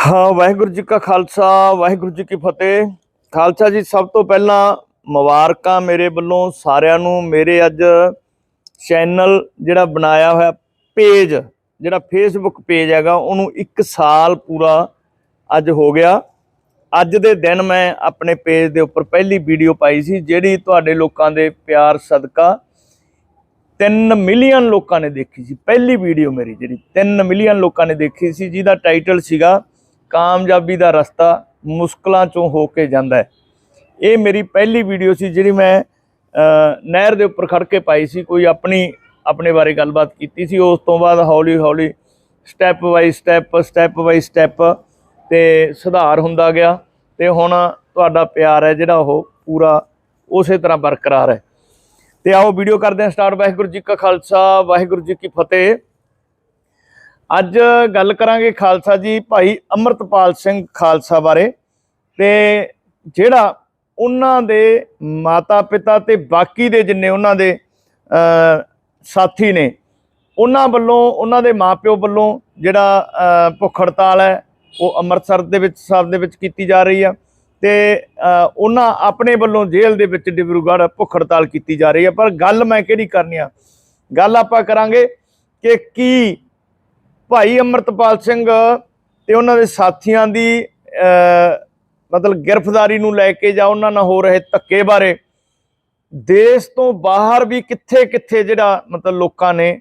ਹਾਂ, ਵਾਹਿਗੁਰੂ ਜੀ ਕਾ ਖਾਲਸਾ, ਵਾਹਿਗੁਰੂ ਜੀ ਕੀ ਫਤਿਹ। ਖਾਲਸਾ ਜੀ, ਸਭ ਤੋਂ ਪਹਿਲਾਂ ਮੁਬਾਰਕਾਂ ਮੇਰੇ ਵੱਲੋਂ ਸਾਰਿਆਂ ਨੂੰ। ਮੇਰੇ ਅੱਜ ਚੈਨਲ ਜਿਹੜਾ ਬਣਾਇਆ ਹੋਇਆ ਪੇਜ, ਜਿਹੜਾ ਫੇਸਬੁੱਕ ਪੇਜ ਹੈਗਾ, ਉਹਨੂੰ 1 ਸਾਲ ਪੂਰਾ ਅੱਜ ਹੋ ਗਿਆ। ਅੱਜ ਦੇ ਦਿਨ ਮੈਂ ਆਪਣੇ ਪੇਜ ਦੇ ਉੱਪਰ ਪਹਿਲੀ ਵੀਡੀਓ ਪਾਈ ਸੀ, ਜਿਹੜੀ ਤੁਹਾਡੇ ਲੋਕਾਂ ਦੇ ਪਿਆਰ ਸਦਕਾ 3 ਮਿਲੀਅਨ ਲੋਕਾਂ ਨੇ ਦੇਖੀ ਸੀ। ਪਹਿਲੀ ਵੀਡੀਓ ਮੇਰੀ ਜਿਹੜੀ 3 ਮਿਲੀਅਨ ਲੋਕਾਂ ਨੇ ਦੇਖੀ ਸੀ, ਜਿਹਦਾ ਟਾਈਟਲ ਸੀਗਾ ਕਾਮਯਾਬੀ ਦਾ ਰਸਤਾ ਮੁਸ਼ਕਲਾਂ ਚੋਂ ਹੋ ਕੇ ਜਾਂਦਾ ਹੈ। ਇਹ ਮੇਰੀ ਪਹਿਲੀ ਵੀਡੀਓ ਸੀ ਜਿਹੜੀ ਮੈਂ ਨਹਿਰ ਦੇ ਉੱਪਰ ਖੜ ਕੇ ਪਾਈ ਸੀ। ਕੋਈ ਆਪਣੀ, ਆਪਣੇ ਬਾਰੇ ਗੱਲਬਾਤ ਕੀਤੀ ਸੀ। ਉਸ ਤੋਂ ਬਾਅਦ ਹੌਲੀ ਹੌਲੀ step by step step by step ਤੇ ਸੁਧਾਰ ਹੁੰਦਾ ਗਿਆ ਤੇ ਹੁਣ ਤੁਹਾਡਾ ਪਿਆਰ ਹੈ ਜਿਹੜਾ ਉਹ ਪੂਰਾ ਉਸੇ ਤਰ੍ਹਾਂ ਬਰਕਰਾਰ ਹੈ। ਤੇ ਆਓ ਵੀਡੀਓ ਕਰਦੇ ਹਾਂ ਸਟਾਰਟ ਵਾਹਿਗੁਰੂ ਜੀ ਕਾ ਖਾਲਸਾ, ਵਾਹਿਗੁਰੂ ਜੀ ਕੀ ਫਤਿਹ। ਅੱਜ ਗੱਲ ਕਰਾਂਗੇ ਖਾਲਸਾ ਜੀ ਭਾਈ ਅਮਰਤਪਾਲ ਸਿੰਘ ਖਾਲਸਾ ਬਾਰੇ ਤੇ ਜਿਹੜਾ ਉਹਨਾਂ ਦੇ ਮਾਤਾ ਪਿਤਾ ਤੇ ਬਾਕੀ ਦੇ ਜਿੰਨੇ ਉਹਨਾਂ ਦੇ ਸਾਥੀ ਨੇ, ਉਹਨਾਂ ਵੱਲੋਂ, ਉਹਨਾਂ ਦੇ ਮਾਪਿਓ ਵੱਲੋਂ ਜਿਹੜਾ ਭੁੱਖ ਹੜਤਾਲ ਹੈ, ਉਹ ਅੰਮ੍ਰਿਤਸਰ ਦੇ ਵਿੱਚ, ਸਾਹਿਬ ਦੇ ਵਿੱਚ ਕੀਤੀ ਜਾ ਰਹੀ ਆ ਤੇ ਉਹਨਾਂ ਆਪਣੇ ਵੱਲੋਂ ਜੇਲ੍ਹ ਦੇ ਵਿੱਚ ਡਿਬਰੂਗੜ੍ਹ ਭੁੱਖ ਹੜਤਾਲ ਕੀਤੀ ਜਾ ਰਹੀ ਹੈ ਪਰ ਗੱਲ ਮੈਂ ਕਿਹੜੀ ਕਰਨੀ ਆ? ਗੱਲ ਆਪਾਂ ਕਰਾਂਗੇ ਕਿ ਕੀ ਭਾਈ ਅਮਰਤਪਾਲ ਸਿੰਘ ਤੇ ਉਹਨਾਂ ਦੇ ਸਾਥੀਆਂ ਦੀ ਮਤਲਬ ਗ੍ਰਿਫਤਾਰੀ ਨੂੰ ਲੈ ਕੇ ਜਾਂ ਉਹਨਾਂ ਨਾਲ ਹੋ ਰਹੇ ਧੱਕੇ ਬਾਰੇ ਦੇਸ਼ ਤੋਂ ਬਾਹਰ ਵੀ ਕਿੱਥੇ ਕਿੱਥੇ ਜਿਹੜਾ ਮਤਲਬ ਲੋਕਾਂ ਨੇ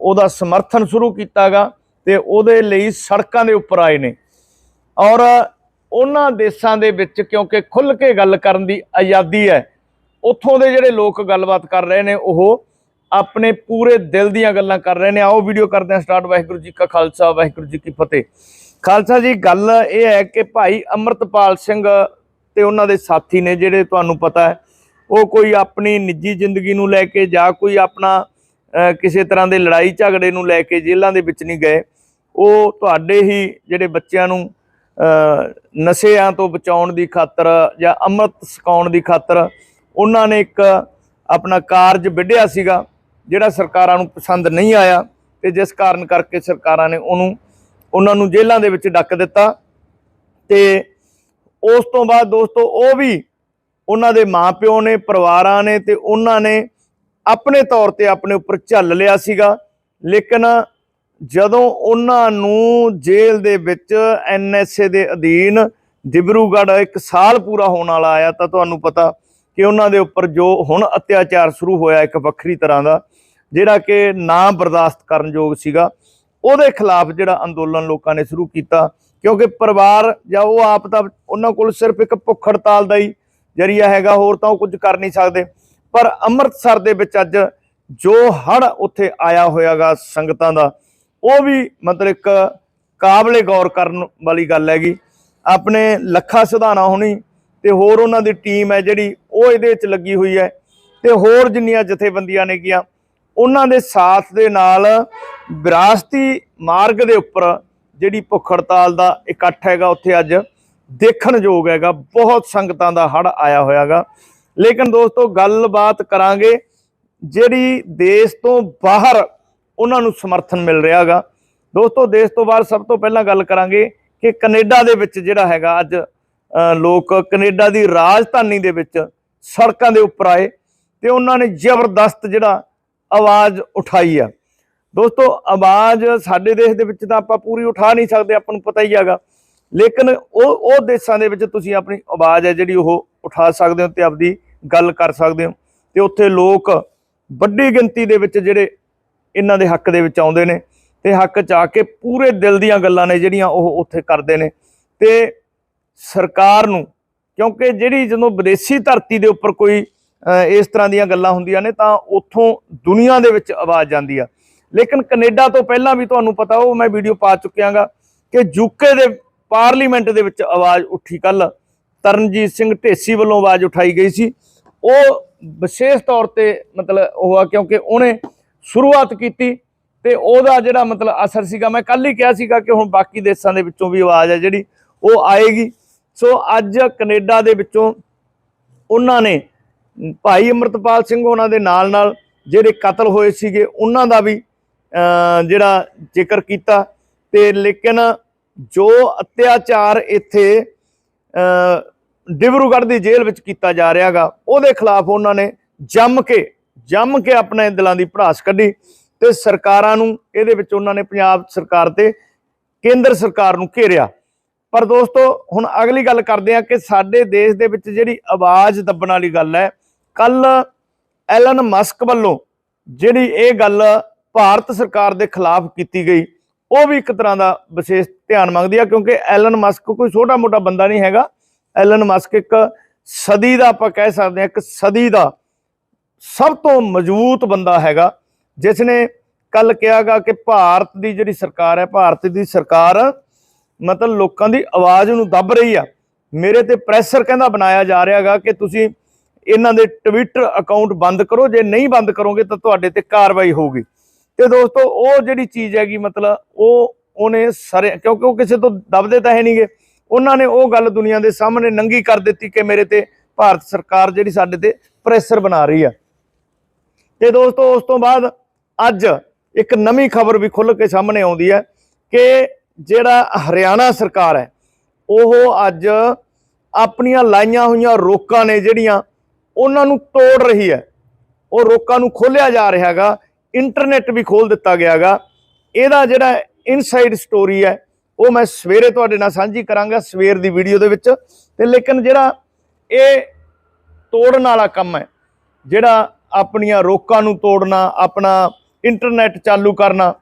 ਉਹਦਾ ਸਮਰਥਨ ਸ਼ੁਰੂ ਕੀਤਾਗਾ ਤੇ ਉਹਦੇ ਲਈ ਸੜਕਾਂ ਦੇ ਉੱਪਰ ਆਏ ਨੇ। ਔਰ ਉਹਨਾਂ ਦੇਸ਼ਾਂ ਦੇ ਵਿੱਚ ਕਿਉਂਕਿ ਖੁੱਲ੍ਹ ਕੇ ਗੱਲ ਕਰਨ ਦੀ ਆਜ਼ਾਦੀ ਹੈ, ਉੱਥੋਂ ਦੇ ਜਿਹੜੇ ਲੋਕ ਗੱਲਬਾਤ ਕਰ ਰਹੇ ਨੇ ਉਹ ਆਪਣੇ ਪੂਰੇ ਦਿਲ ਦੀਆਂ ਗੱਲਾਂ ਕਰ ਰਹੇ ਨੇ। ਆਓ ਵੀਡੀਓ ਕਰਦੇ ਹਾਂ ਸਟਾਰਟ ਵਾਹਿਗੁਰੂ ਜੀ ਕਾ ਖਾਲਸਾ, ਵਾਹਿਗੁਰੂ ਜੀ ਕੀ ਫਤਿਹ। ਖਾਲਸਾ ਜੀ, ਗੱਲ ਇਹ ਹੈ ਕਿ ਭਾਈ ਅਮਰਤਪਾਲ ਸਿੰਘ ਤੇ ਉਹਨਾਂ ਦੇ ਸਾਥੀ ਨੇ ਜਿਹੜੇ ਤੁਹਾਨੂੰ ਪਤਾ ਹੈ, ਉਹ ਕੋਈ ਆਪਣੀ ਨਿੱਜੀ ਜ਼ਿੰਦਗੀ ਨੂੰ ਲੈ ਕੇ ਜਾਂ ਕੋਈ ਆਪਣਾ ਕਿਸੇ ਤਰ੍ਹਾਂ ਦੇ ਲੜਾਈ ਝਗੜੇ ਨੂੰ ਲੈ ਕੇ ਜੇਲ੍ਹਾਂ ਦੇ ਵਿੱਚ ਨਹੀਂ ਗਏ। ਉਹ ਤੁਹਾਡੇ ਹੀ ਜਿਹੜੇ ਬੱਚਿਆਂ ਨੂੰ ਨਸ਼ਿਆਂ ਤੋਂ ਬਚਾਉਣ ਦੀ ਖਾਤਰ ਜਾਂ ਅੰਮ੍ਰਿਤ ਛਕਾਉਣ ਦੀ ਖਾਤਰ ਉਹਨਾਂ ਨੇ ਇੱਕ ਆਪਣਾ ਕਾਰਜ ਵਿੱਢਿਆ ਸੀਗਾ। ਜਿਹੜਾ ਸਰਕਾਰਾਂ ਨੂੰ ਪਸੰਦ ਨਹੀਂ ਆਇਆ ਤੇ ਜਿਸ ਕਾਰਨ ਕਰਕੇ ਸਰਕਾਰਾਂ ਨੇ ਉਹਨੂੰ, ਉਹਨਾਂ ਨੂੰ ਜੇਲ੍ਹਾਂ ਦੇ ਵਿੱਚ ਡੱਕ ਦਿੱਤਾ। ਤੇ ਉਸ ਤੋਂ ਬਾਅਦ ਦੋਸਤੋ, ਉਹ ਵੀ ਉਹਨਾਂ ਦੇ ਮਾਪਿਓ ਨੇ, ਪਰਿਵਾਰਾਂ ਨੇ ਤੇ ਉਹਨਾਂ ਨੇ ਆਪਣੇ ਤੌਰ ਤੇ ਆਪਣੇ ਉੱਪਰ ਝੱਲ ਲਿਆ ਸੀਗਾ। ਲੇਕਿਨ ਜਦੋਂ ਉਹਨਾਂ ਨੂੰ ਜੇਲ੍ਹ ਦੇ ਵਿੱਚ ਐਨਐਸਏ ਦੇ ਅਧੀਨ ਡਿਬਰੂਗੜ੍ਹ ਇੱਕ ਸਾਲ ਪੂਰਾ ਹੋਣ ਵਾਲਾ ਆਇਆ, ਤਾਂ ਤੁਹਾਨੂੰ ਪਤਾ ਕਿ ਉਹਨਾਂ ਦੇ ਉੱਪਰ ਜੋ ਹੁਣ ਅਤਿਆਚਾਰ ਸ਼ੁਰੂ ਹੋਇਆ ਇੱਕ ਵੱਖਰੀ ਤਰ੍ਹਾਂ ਦਾ। ਜਿਹੜਾ ਕਿ ਨਾ ਬਰਦਾਸ਼ਤ ਕਰਨ ਯੋਗ ਸੀਗਾ, ਉਹਦੇ ਖਿਲਾਫ ਜਿਹੜਾ ਅੰਦੋਲਨ ਲੋਕਾਂ ਨੇ ਸ਼ੁਰੂ ਕੀਤਾ। ਕਿਉਂਕਿ ਪਰਿਵਾਰ ਜਾਂ ਉਹ ਆਪ ਤਾਂ ਉਹਨਾਂ ਕੋਲ ਸਿਰਫ ਇੱਕ ਭੁੱਖ ਹੜਤਾਲ ਦਾ ਹੀ ਜਰੀਆ ਹੈਗਾ, ਹੋਰ ਤਾਂ ਉਹ ਕੁਝ ਕਰ ਨਹੀਂ ਸਕਦੇ। ਪਰ ਅੰਮ੍ਰਿਤਸਰ ਦੇ ਵਿੱਚ ਅੱਜ ਜੋ ਹੜ ਉੱਥੇ ਆਇਆ ਹੋਇਆਗਾ ਸੰਗਤਾਂ ਦਾ, ਉਹ ਵੀ ਮਤਲਬ ਇੱਕ ਕਾਬਲੇ ਗੌਰ ਕਰਨ ਵਾਲੀ ਗੱਲ ਹੈਗੀ। ਆਪਣੇ ਲੱਖਾ ਸਿਧਾਣਾ ਹੋਣੀ ਤੇ ਹੋਰ ਉਹਨਾਂ ਦੀ ਟੀਮ ਹੈ ਜਿਹੜੀ, ਉਹ ਇਹਦੇ ਵਿੱਚ ਲੱਗੀ ਹੋਈ ਹੈ। ਤੇ ਹੋਰ ਜਿੰਨੀਆਂ ਜਥੇਬੰਦੀਆਂ ਨੇ ਕੀਆਂ ਉਹਨਾਂ ਦੇ ਸਾਥ ਦੇ ਨਾਲ ਵਿਰਾਸਤੀ ਮਾਰਗ ਦੇ ਉੱਪਰ ਜਿਹੜੀ ਭੁੱਖ ਹੜਤਾਲ ਦਾ ਇਕੱਠ ਹੈਗਾ, ਉੱਥੇ ਅੱਜ ਦੇਖਣਯੋਗ ਹੈਗਾ, ਬਹੁਤ ਸੰਗਤਾਂ ਦਾ ਹੜ ਆਇਆ ਹੋਇਆਗਾ। ਲੇਕਿਨ ਦੋਸਤੋ, ਗੱਲਬਾਤ ਕਰਾਂਗੇ ਜਿਹੜੀ ਦੇਸ਼ ਤੋਂ ਬਾਹਰ ਉਹਨਾਂ ਨੂੰ ਸਮਰਥਨ ਮਿਲ ਰਿਹਾਗਾ ਦੋਸਤੋ, ਦੇਸ਼ ਤੋਂ ਬਾਹਰ ਸਭ ਤੋਂ ਪਹਿਲਾਂ ਗੱਲ ਕਰਾਂਗੇ ਕਿ ਕੈਨੇਡਾ ਦੇ ਵਿੱਚ ਜਿਹੜਾ ਹੈਗਾ ਅੱਜ ਲੋਕ ਕੈਨੇਡਾ ਦੀ ਰਾਜਧਾਨੀ ਦੇ ਵਿੱਚ ਸੜਕਾਂ ਦੇ ਉੱਪਰ ਆਏ ਤੇ ਉਹਨਾਂ ਨੇ ਜ਼ਬਰਦਸਤ ਜਿਹੜਾ ਆਵਾਜ਼ ਉਠਾਈ ਆ। ਦੋਸਤੋ, ਆਵਾਜ਼ ਸਾਡੇ ਦੇਸ਼ ਦੇ ਵਿੱਚ ਤਾਂ ਆਪਾਂ ਪੂਰੀ ਉਠਾ ਨਹੀਂ ਸਕਦੇ, ਆਪਾਂ ਨੂੰ ਪਤਾ ਹੀ ਹੈਗਾ। ਲੇਕਿਨ ਉਹ ਉਹ ਦੇਸ਼ਾਂ ਦੇ ਵਿੱਚ ਤੁਸੀਂ ਆਪਣੀ ਆਵਾਜ਼ ਹੈ ਜਿਹੜੀ ਉਹ ਉਠਾ ਸਕਦੇ ਹੋ ਤੇ ਆਪਦੀ ਗੱਲ ਕਰ ਸਕਦੇ ਹੋ। ਤੇ ਉੱਥੇ ਲੋਕ ਵੱਡੀ ਗਿਣਤੀ ਦੇ ਵਿੱਚ ਜਿਹੜੇ ਇਹਨਾਂ ਦੇ ਹੱਕ ਦੇ ਵਿੱਚ ਆਉਂਦੇ ਨੇ ਤੇ ਹੱਕ ਚ ਆ ਕੇ ਪੂਰੇ ਦਿਲ ਦੀਆਂ ਗੱਲਾਂ ਨੇ ਜਿਹੜੀਆਂ ਉਹ ਉੱਥੇ ਕਰਦੇ ਨੇ। ਤੇ ਸਰਕਾਰ ਨੂੰ, ਕਿਉਂਕਿ ਜਿਹੜੀ ਜਦੋਂ ਵਿਦੇਸ਼ੀ ਧਰਤੀ ਦੇ ਉੱਪਰ ਕੋਈ ਇਸ ਤਰ੍ਹਾਂ ਦੀਆਂ ਗੱਲਾਂ ਹੁੰਦੀਆਂ ਨੇ ਤਾਂ ਉੱਥੋਂ ਦੁਨੀਆ ਦੇ ਵਿੱਚ ਆਵਾਜ਼ ਜਾਂਦੀ ਆ। ਲੇਕਿਨ ਕੈਨੇਡਾ ਤੋਂ ਪਹਿਲਾਂ ਵੀ ਤੁਹਾਨੂੰ ਪਤਾ ਉਹ ਮੈਂ ਵੀਡੀਓ ਪਾ ਚੁੱਕਿਆਗਾ ਕਿ ਯੂਕੇ ਦੇ ਪਾਰਲੀਮੈਂਟ ਦੇ ਵਿੱਚ ਆਵਾਜ਼ ਉੱਠੀ ਕੱਲ ਤਰਨਜੀਤ ਸਿੰਘ ਢੇਸੀ ਵੱਲੋਂ ਆਵਾਜ਼ ਉਠਾਈ ਗਈ ਸੀ। ਉਹ ਵਿਸ਼ੇਸ਼ ਤੌਰ ਤੇ ਮਤਲਬ ਉਹ ਆ ਕਿਉਂਕਿ ਉਹਨੇ ਸ਼ੁਰੂਆਤ ਕੀਤੀ ਤੇ ਉਹਦਾ ਜਿਹੜਾ ਮਤਲਬ ਅਸਰ ਸੀਗਾ, ਮੈਂ ਕੱਲ ਹੀ ਕਿਹਾ ਸੀਗਾ ਕਿ ਹੁਣ ਬਾਕੀ ਦੇਸ਼ਾਂ ਦੇ ਵਿੱਚੋਂ ਵੀ ਆਵਾਜ਼ ਹੈ ਜਿਹੜੀ, ਉਹ ਆਏਗੀ। ਸੋ ਅੱਜ ਕੈਨੇਡਾ ਦੇ ਵਿੱਚੋਂ ਉਹਨਾਂ ਨੇ ਭਾਈ ਅਮਰਤਪਾਲ ਸਿੰਘ ਉਹਨਾਂ ਦੇ ਨਾਲ ਨਾਲ ਜਿਹੜੇ ਕਤਲ ਹੋਏ ਸੀਗੇ, ਉਹਨਾਂ ਦਾ ਵੀ ਜਿਹੜਾ ਜ਼ਿਕਰ ਕੀਤਾ। ਤੇ ਲੇਕਿਨ ਜੋ ਅਤਿਆਚਾਰ ਇੱਥੇ ਡਿਬਰੂਗੜ੍ਹ ਦੀ ਜੇਲ੍ਹ ਵਿੱਚ ਕੀਤਾ ਜਾ ਰਿਹਾਗਾ, ਉਹਦੇ ਖਿਲਾਫ ਉਹਨਾਂ ਨੇ ਜੰਮ ਕੇ ਜੰਮ ਕੇ ਆਪਣੇ ਦਿਲਾਂ ਦੀ ਭੜਾਸ ਕੱਢੀ ਤੇ ਸਰਕਾਰਾਂ ਨੂੰ, ਇਹਦੇ ਵਿੱਚ ਉਹਨਾਂ ਨੇ ਪੰਜਾਬ ਸਰਕਾਰ ਤੇ ਕੇਂਦਰ ਸਰਕਾਰ ਨੂੰ ਘੇਰਿਆ। ਪਰ ਦੋਸਤੋ, ਹੁਣ ਅਗਲੀ ਗੱਲ ਕਰਦੇ ਆ ਕਿ ਸਾਡੇ ਦੇਸ਼ ਦੇ ਵਿੱਚ ਜਿਹੜੀ ਆਵਾਜ਼ ਦੱਬਣ ਵਾਲੀ ਗੱਲ ਹੈ ਕੱਲ ਐਲਨ ਮਸਕ ਵੱਲੋਂ ਜਿਹੜੀ ਇਹ ਗੱਲ ਭਾਰਤ ਸਰਕਾਰ ਦੇ ਖਿਲਾਫ ਕੀਤੀ ਗਈ, ਉਹ ਵੀ ਇੱਕ ਤਰ੍ਹਾਂ ਦਾ ਵਿਸ਼ੇਸ਼ ਧਿਆਨ ਮੰਗਦੀ ਆ, ਕਿਉਂਕਿ ਐਲਨ ਮਸਕ ਕੋਈ ਛੋਟਾ ਮੋਟਾ ਬੰਦਾ ਨਹੀਂ ਹੈਗਾ। ਐਲਨ ਮਸਕ ਇੱਕ ਸਦੀ ਦਾ ਆਪਾਂ ਕਹਿ ਸਕਦੇ ਹਾਂ ਇੱਕ ਸਦੀ ਦਾ ਸਭ ਤੋਂ ਮਜ਼ਬੂਤ ਬੰਦਾ ਹੈਗਾ, ਜਿਸ ਨੇ ਕੱਲ ਕਿਹਾਗਾ ਕਿ ਭਾਰਤ ਦੀ ਜਿਹੜੀ ਸਰਕਾਰ ਹੈ, ਭਾਰਤ ਦੀ ਸਰਕਾਰ ਮਤਲਬ ਲੋਕਾਂ ਦੀ ਆਵਾਜ਼ ਨੂੰ ਦੱਬ ਰਹੀ ਆ। ਮੇਰੇ ਤੇ ਪ੍ਰੈਸ਼ਰ ਕਹਿੰਦਾ ਬਣਾਇਆ ਜਾ ਰਿਹਾਗਾ ਕਿ ਤੁਸੀਂ ਇਹਨਾਂ ਦੇ ਟਵਿੱਟਰ ਅਕਾਊਂਟ ਬੰਦ ਕਰੋ, ਜੇ ਨਹੀਂ ਬੰਦ ਕਰੋਗੇ ਤਾਂ ਤੁਹਾਡੇ ਤੇ ਕਾਰਵਾਈ ਹੋਊਗੀ। ਤੇ ਦੋਸਤੋ, ਉਹ ਜਿਹੜੀ ਚੀਜ਼ ਹੈਗੀ, ਮਤਲਬ ਉਹ ਉਹਨੇ ਸਾਰੇ, ਕਿਉਂਕਿ ਉਹ ਕਿਸੇ ਤੋਂ ਦਬਦੇ ਤਾਂ ਹੈ ਨਹੀਂਗੇ। ਉਹਨਾਂ ਨੇ ਉਹ ਗੱਲ ਦੁਨੀਆ ਦੇ ਸਾਹਮਣੇ ਨੰਗੀ ਕਰ ਦਿੱਤੀ ਕਿ ਮੇਰੇ ਤੇ ਭਾਰਤ ਸਰਕਾਰ ਜਿਹੜੀ ਸਾਡੇ ਤੇ ਪ੍ਰੈਸ਼ਰ ਬਣਾ ਰਹੀ ਆ। ਤੇ ਦੋਸਤੋ, ਉਸ ਤੋਂ ਬਾਅਦ ਅੱਜ ਇੱਕ ਨਵੀਂ ਖਬਰ ਵੀ ਖੁੱਲ ਕੇ ਸਾਹਮਣੇ ਆਉਂਦੀ ਹੈ ਕਿ ਜਿਹੜਾ ਹਰਿਆਣਾ ਸਰਕਾਰ ਹੈ, ਉਹ ਅੱਜ ਆਪਣੀਆਂ ਲਾਈਆਂ ਹੋਈਆਂ ਰੋਕਾਂ ਨੇ ਜਿਹੜੀਆਂ ਉਹਨਾਂ ਨੂੰ ਤੋੜ ਰਹੀ ਹੈ। ਉਹ ਰੋਕਾਂ ਨੂੰ ਖੋਲਿਆ ਜਾ ਰਿਹਾ ਹੈਗਾ। ਇੰਟਰਨੈਟ ਵੀ ਖੋਲ ਦਿੱਤਾ ਗਿਆ ਹੈਗਾ। ਇਹਦਾ ਜਿਹੜਾ ਇਨਸਾਈਡ ਸਟੋਰੀ ਹੈ, ਉਹ ਮੈਂ ਸਵੇਰੇ ਤੁਹਾਡੇ ਨਾਲ ਸਾਂਝੀ ਕਰਾਂਗਾ, ਸਵੇਰ ਦੀ ਵੀਡੀਓ ਦੇ ਵਿੱਚ। ਤੇ ਲੇਕਿਨ ਜਿਹੜਾ ਇਹ ਤੋੜਨ ਵਾਲਾ ਕੰਮ ਹੈ, ਜਿਹੜਾ ਆਪਣੀਆਂ ਰੋਕਾਂ ਨੂੰ ਤੋੜਨਾ, ਆਪਣਾ ਇੰਟਰਨੈਟ ਚਾਲੂ ਕਰਨਾ,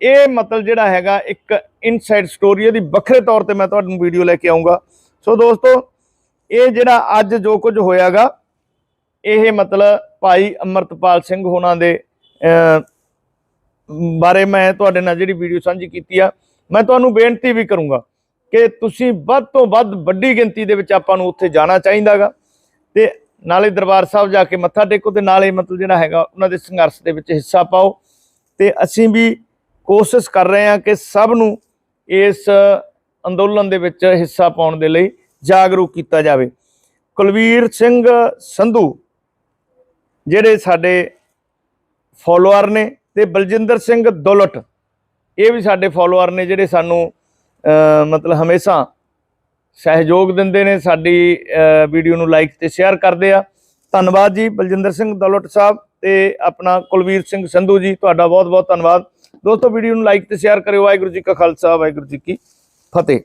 ਇਹ ਮਤਲਬ ਜਿਹੜਾ ਹੈਗਾ ਇੱਕ ਇਨਸਾਈਡ ਸਟੋਰੀ ਇਹਦੀ ਵੱਖਰੇ ਤੌਰ ਤੇ ਮੈਂ ਤੁਹਾਨੂੰ ਵੀਡੀਓ ਲੈ ਕੇ ਆਉਂਗਾ ਸੋ ਦੋਸਤੋ, ਇਹ ਜਿਹੜਾ ਅੱਜ ਜੋ ਕੁਝ ਹੋਇਆਗਾ ਇਹ ਮਤਲਬ ਭਾਈ ਅਮਰਤਪਾਲ ਸਿੰਘ ਹੋਣਾ ਦੇ ਬਾਰੇ ਮੈਂ ਤੁਹਾਡੇ ਨਾਲ ਜਿਹੜੀ ਵੀਡੀਓ ਸਾਂਝੀ ਕੀਤੀ ਆ, ਮੈਂ ਤੁਹਾਨੂੰ ਬੇਨਤੀ ਵੀ ਕਰੂੰਗਾ ਕਿ ਤੁਸੀਂ ਵੱਧ ਤੋਂ ਵੱਧ ਵੱਡੀ ਗਿਣਤੀ ਦੇ ਵਿੱਚ ਆਪਾਂ ਨੂੰ ਉੱਥੇ ਜਾਣਾ ਚਾਹੀਦਾਗਾ ਤੇ ਨਾਲੇ ਦਰਬਾਰ ਸਾਹਿਬ ਜਾ ਕੇ ਮੱਥਾ ਟੇਕੋ ਤੇ ਨਾਲੇ ਮਤਲਬ ਜਿਹੜਾ ਹੈਗਾ ਉਹਨਾਂ ਦੇ ਸੰਘਰਸ਼ ਦੇ ਵਿੱਚ ਹਿੱਸਾ ਪਾਓ ਤੇ ਅਸੀਂ ਵੀ ਕੋਸ਼ਿਸ਼ ਕਰ ਰਹੇ ਹਾਂ ਕਿ ਸਭ ਨੂੰ ਇਸ ਅੰਦੋਲਨ ਦੇ ਵਿੱਚ ਹਿੱਸਾ ਪਾਉਣ ਦੇ ਲਈ ਜਾਗਰੂਕ ਕੀਤਾ ਜਾਵੇ। ਕੁਲਵੀਰ ਸਿੰਘ ਸੰਧੂ ਜਿਹੜੇ ਸਾਡੇ ਫੋਲੋਅਰ ਨੇ ਤੇ ਬਲਜਿੰਦਰ ਸਿੰਘ ਦੁਲਟ, ਇਹ ਵੀ ਸਾਡੇ ਫੋਲੋਅਰ ਨੇ ਜਿਹੜੇ ਸਾਨੂੰ ਮਤਲਬ ਹਮੇਸ਼ਾ ਸਹਿਯੋਗ ਦਿੰਦੇ ਨੇ, ਸਾਡੀ ਵੀਡੀਓ ਨੂੰ ਲਾਈਕ ਤੇ ਸ਼ੇਅਰ ਕਰਦੇ ਆ। ਧੰਨਵਾਦ ਜੀ ਬਲਜਿੰਦਰ ਸਿੰਘ ਦੌਲਤ ਸਾਹਿਬ ਤੇ ਆਪਣਾ ਕੁਲਵੀਰ ਸਿੰਘ ਸੰਧੂ ਜੀ, ਤੁਹਾਡਾ ਬਹੁਤ ਬਹੁਤ ਧੰਨਵਾਦ। ਦੋਸਤੋ ਵੀਡੀਓ ਨੂੰ ਲਾਈਕ ਤੇ ਸ਼ੇਅਰ ਕਰਿਓ। ਵਾਹਿਗੁਰੂ ਜੀ ਕਾ ਖਾਲਸਾ, ਵਾਹਿਗੁਰੂ ਜੀ ਕੀ ਫਤਿਹ।